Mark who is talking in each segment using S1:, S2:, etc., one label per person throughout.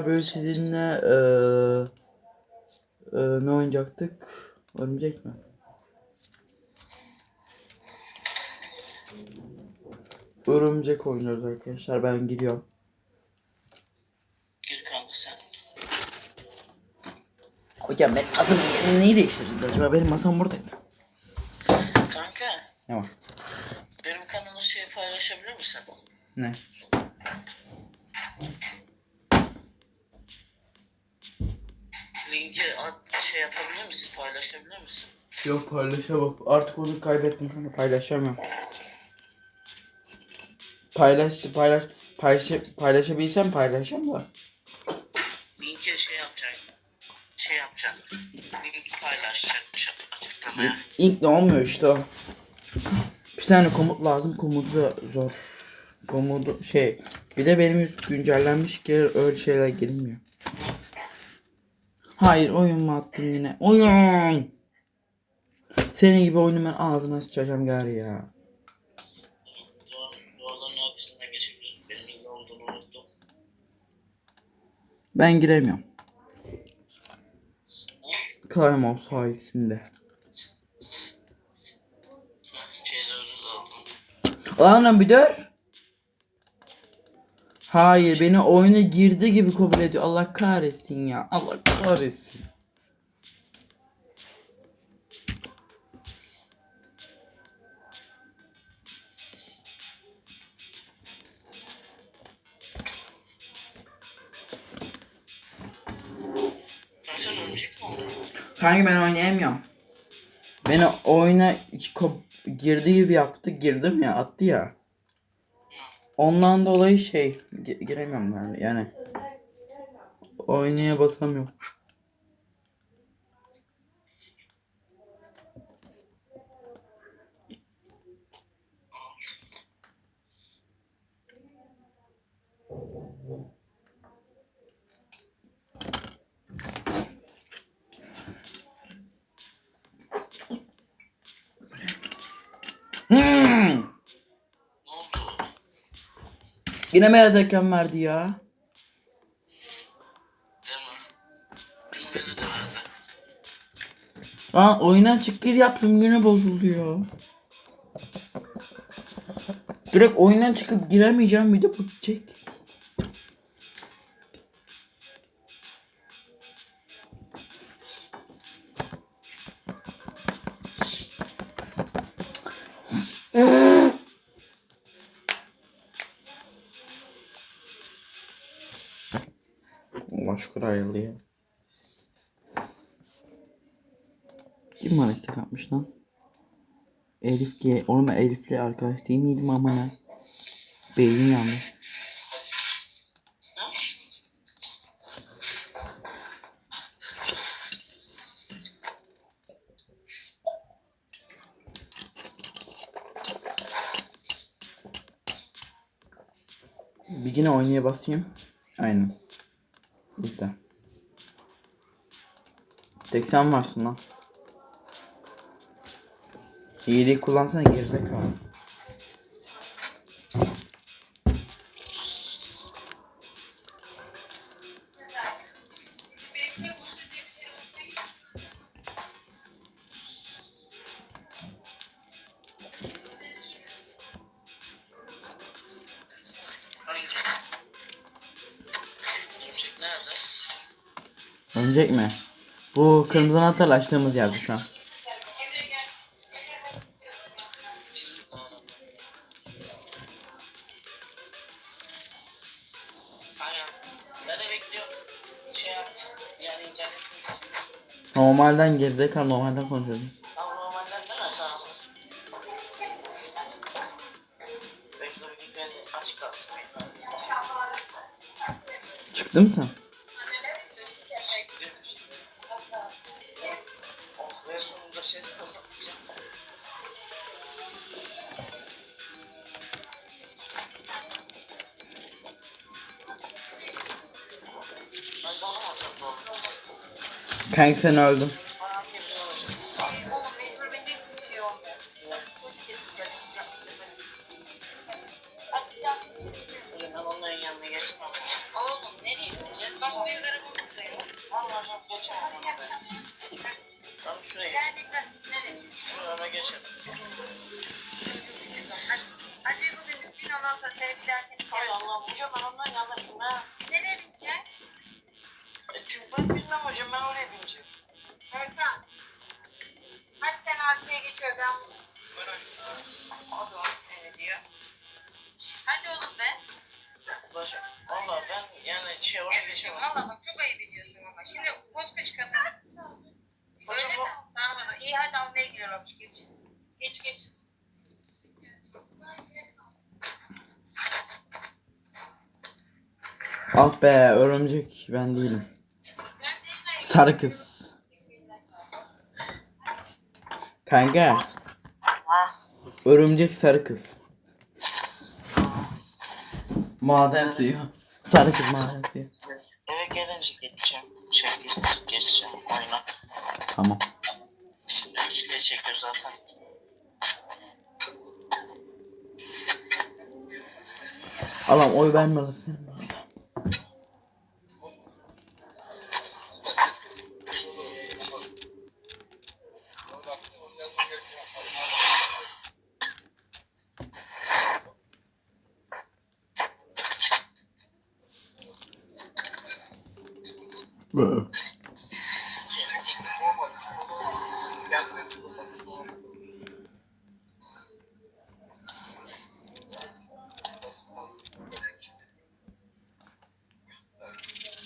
S1: Böyle sizinle eee eee, ne oynayacaktık? Örümcek mi? Örümcek oynuyoruz arkadaşlar. Ben gidiyorum.
S2: Gir kanka sen.
S1: Hocam ben masam neyi değiştireceğiz acaba? Benim masam buradaydı.
S2: Kanka
S1: Ne var?
S2: benim kanalı şey paylaşabilir misin?
S1: Ne?
S2: Şey yapabilir misin? Paylaşabilir misin?
S1: Yok paylaşamam. Artık onu kaybettim kanka paylaşamıyorum. Paylaş paylaş paylaş paylaşabilsem paylaşacağım da.
S2: Linki şey yapacak. Şey yapacak. Linki paylaşacak açıklamaya.
S1: İlk ne olmuyor işte o. Bir tane komut lazım. Komutu da zor. Komutu şey. Bir de benim yüz güncellenmiş ki öyle şeyler gelmiyor. Hayır oyun mu attın yine? Oyun. Senin gibi oyunu ben ağzına sıçacağım gari ya. Ben giremiyorum. Kaymol sayesinde. Lan bir dur. Hayır beni oyuna girdi gibi kabul ediyor. Allah kahretsin ya. Allah kahretsin.
S2: Kanka
S1: ben oynayamıyorum. Beni oyuna girdi gibi yaptı. Girdim ya attı ya. Ondan dolayı şey gi- giremiyorum yani. Yani oynaya basamıyorum. Hmm.
S2: Ne oldu?
S1: Yine beyaz ekran verdi ya. Lan oyundan çık gir yaptım yine bozuluyor. Direkt oyundan çıkıp giremeyeceğim bir de bu gidecek. Ayrıldı ya. Kim bana istek atmış lan? Elif G. Oğlum ben Elif'le arkadaş değil miydim ama ne? Beynim yandı. Bir yine oynaya basayım. Aynen. İzle. Tek sen varsın lan. İyiliği kullansana gerizekalı. Kırmızı anahtarla açtığımız yerde şu an.
S2: Aynen. Ben de bekliyorum. Şey yaptım. Yani internetim. Şuraya geçelim.
S3: Hadi. Hadi bugün bin sonra seni bir şey
S2: Hay Allah hocam ben ondan yanayım ha.
S3: Nereye bineceksin?
S2: Ben bilmem hocam ben oraya bineceğim.
S3: Erkan. Hadi sen arkaya geçiyor ben. O da öyle diyor. Hadi oğlum be.
S2: Hocam valla ben yani şey oraya
S3: Evet,
S2: geçemem.
S3: valla bak çok ayıp ediyorsun ama. Şimdi koskoç kadın.
S2: Hocam
S3: Öyle mi? Tamam hocam. İyi hadi almaya gidiyorum. Geç. Geç geç.
S1: Ah be örümcek ben değilim. Sarı kız. Kanka örümcek sarı kız. Maden suyu. Sarı kız maden suyu.
S2: Eve gelince geçeceğim. Şey geç, geçeceğim oyuna.
S1: Tamam.
S2: Şimdi üçlüye çekiyor zaten.
S1: Allah'ım oy vermelisin. Bı.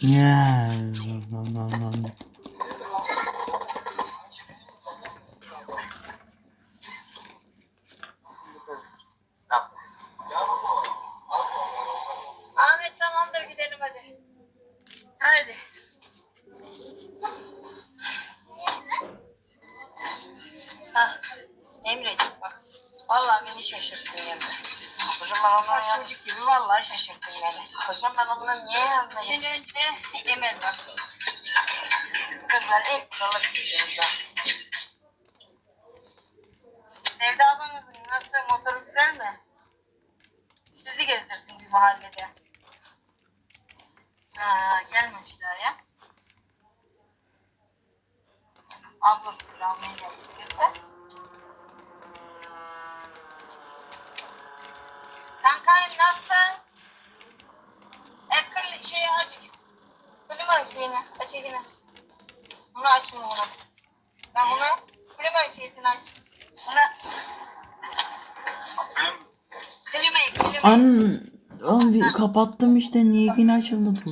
S3: 念。Kızlar en kralı kızlar. Sevda ablanızın nasıl motoru güzel mi? Sizi gezdirsin bir mahallede. Ha, gelmemişler ya. Ablası bizi almaya gelecekler de. Kankayım nasılsın? E, kıl, şeyi aç. Klima şeyini aç elini. Bunu aç bunu bunu. Ben bunu klima şeysini aç. Bunu klimayı klimayı.
S1: An, an kapattım işte niye yine açıldı bu?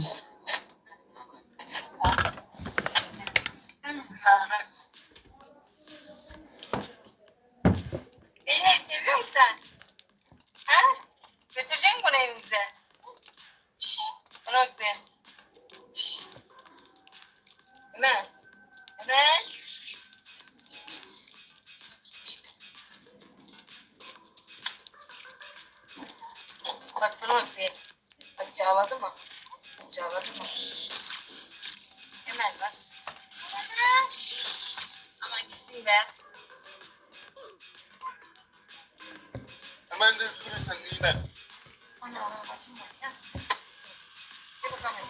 S3: Çağladı mı? Hemen var. Şşş. Aman gitsin be.
S2: Hemen de üstüne sen iyi ben.
S3: Ana açın bak ya. Gel bakalım.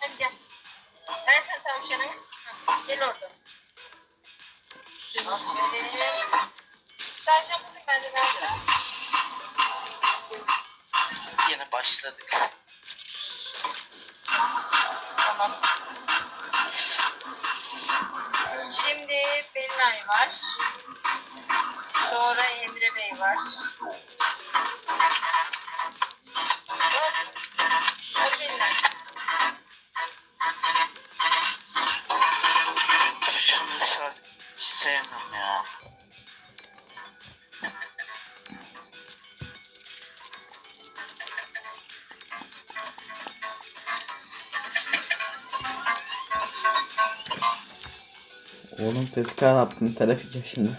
S3: Hadi gel. Ben sen tavşanı. Hı, Gel oradan. Aferin. Tavşan bugün bende nerede?
S2: Yine başladık.
S3: Şimdi Belinay var. Sonra Emre Bey var.
S1: Oğlum sesi kapattın telef şimdi.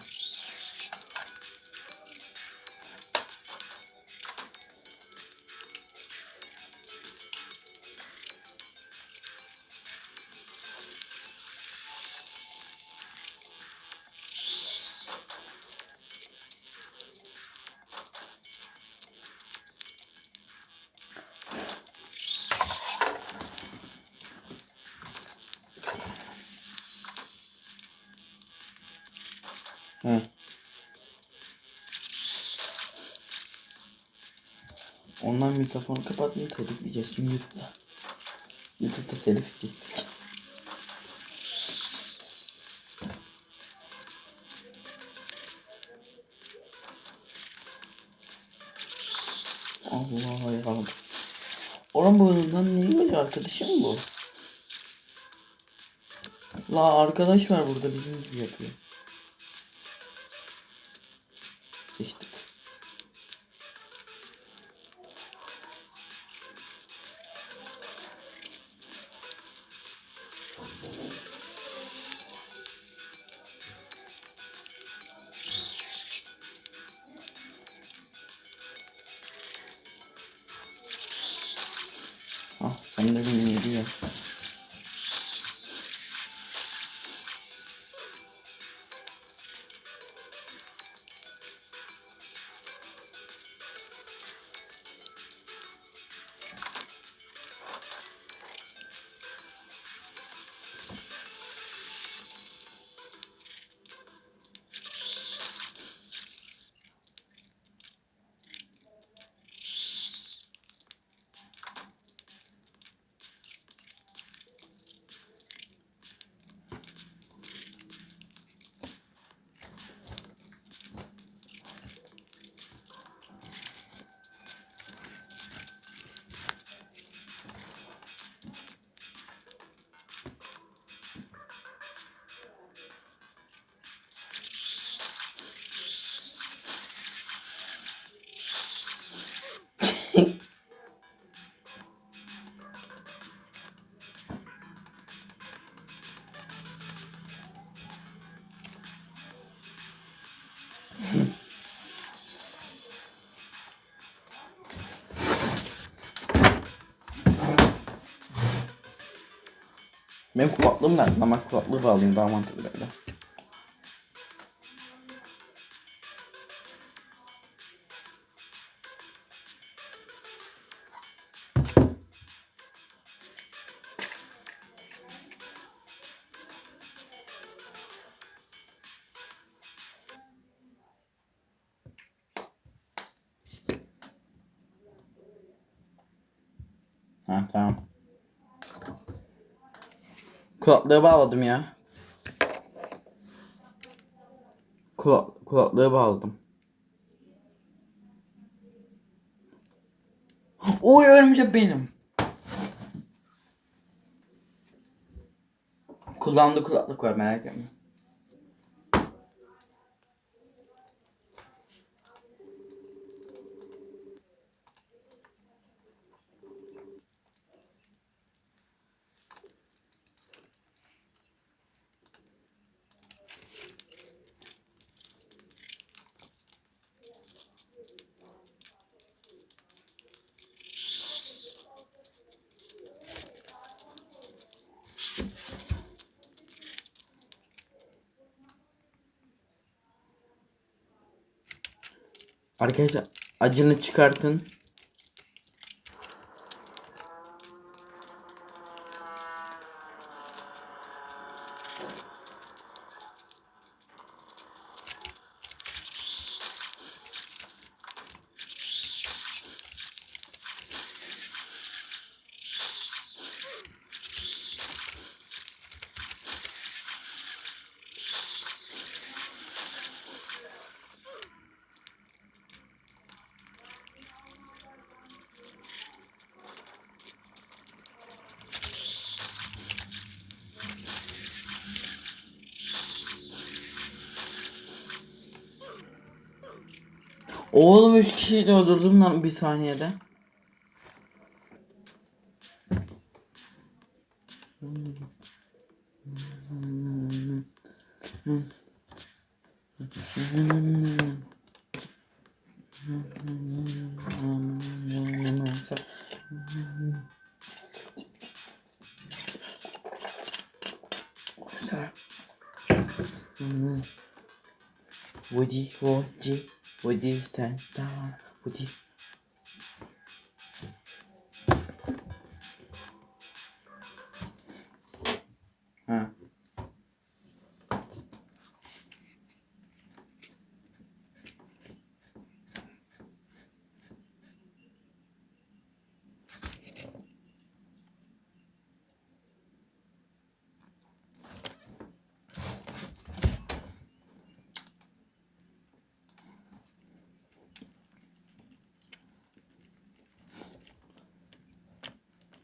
S1: Ondan mikrofonu kapatmayı telif yiyeceğiz şimdi YouTube'da. YouTube'da telif yiyecektik. Allah ya. Oğlum bu lan niye böyle arkadaşım bu? La arkadaş var burada bizim gibi yapıyor. Ah sen de bir Benim kulaklığım nerede? Ama kulaklığı bağlayayım daha mantıklı böyle. Ha tamam. Kulaklığı bağladım ya. Kulak, kulaklığı bağladım. Oy örümcek benim. Kulağımda kulaklık var merak etme. Arkadaşlar acını çıkartın. Oğlum 3 kişiyi de öldürdüm lan bir saniyede. Woody, Woody, Woody, Santa, Woody.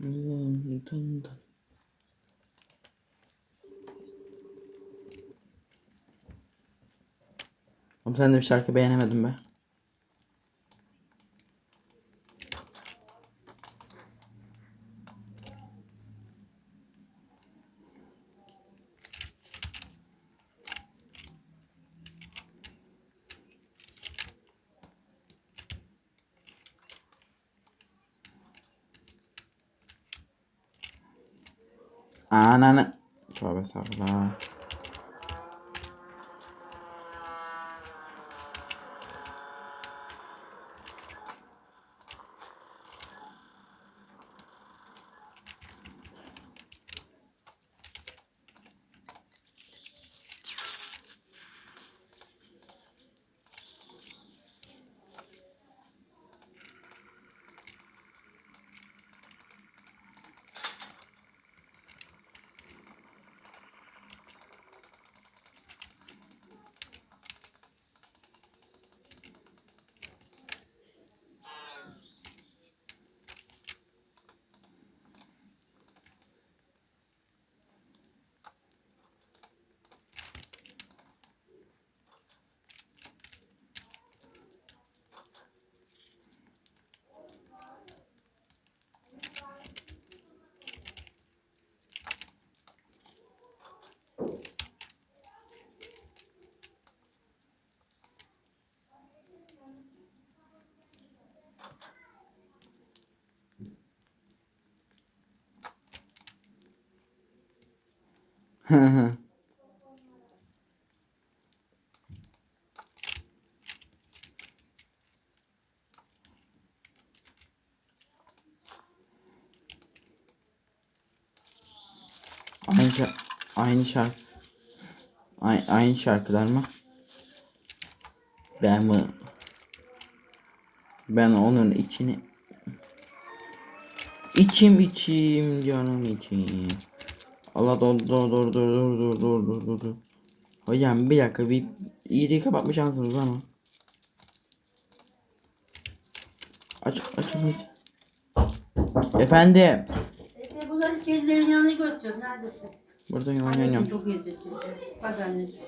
S1: Dın. Oğlum sen de bir şarkı beğenemedin be. 啊那那找个小的吧 Aynı şarkı, aynı şarkı, aynı, şarkılar mı? Ben mi? Ben onun içini içim içim canım içim. Allah dur dur dur dur dur dur dur dur dur dur. Hocam bir dakika bir iyiliği kapatma şansımız mı? Aç aç aç. Efendim.
S4: Efe bunları kedilerin yanına götür. Neredesin?
S1: Buradayım oynuyorum.
S4: çok izletici. Hadi annesi.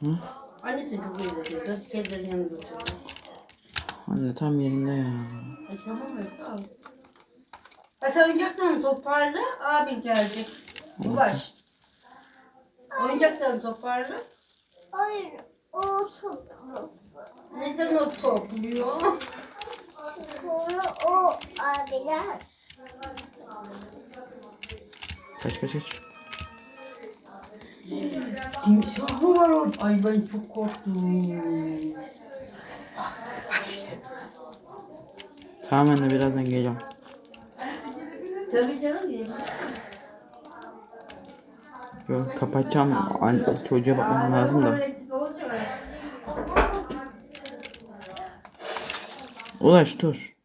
S1: Hı?
S4: Annesin çok izletici. Hadi kedilerin yanına götür.
S1: Anne tam yerinde ya.
S4: Ay tamam Efe al. Ha sen oyuncaklarını toparla. Abin gelecek. Ulaş. Oyuncaklarını toparla.
S5: Hayır, o toplasın.
S4: Neden o topluyor?
S5: Çünkü o abiler.
S1: Kaç kaç kaç.
S4: Timsah mı var orada? Ay ben çok korktum.
S1: Tamam anne birazdan geleceğim.
S4: Tabii canım.
S1: Yok kapatacağım. An çocuğa bakmam lazım da. Ulaş dur.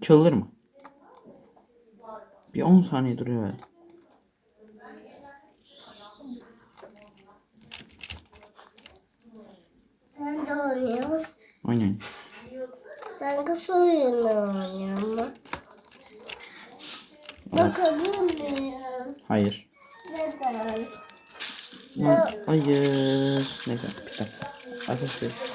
S1: Çıldırma. Bir 10 saniye duruyor öyle.
S5: 보자.
S1: 됐다. 알겠어요.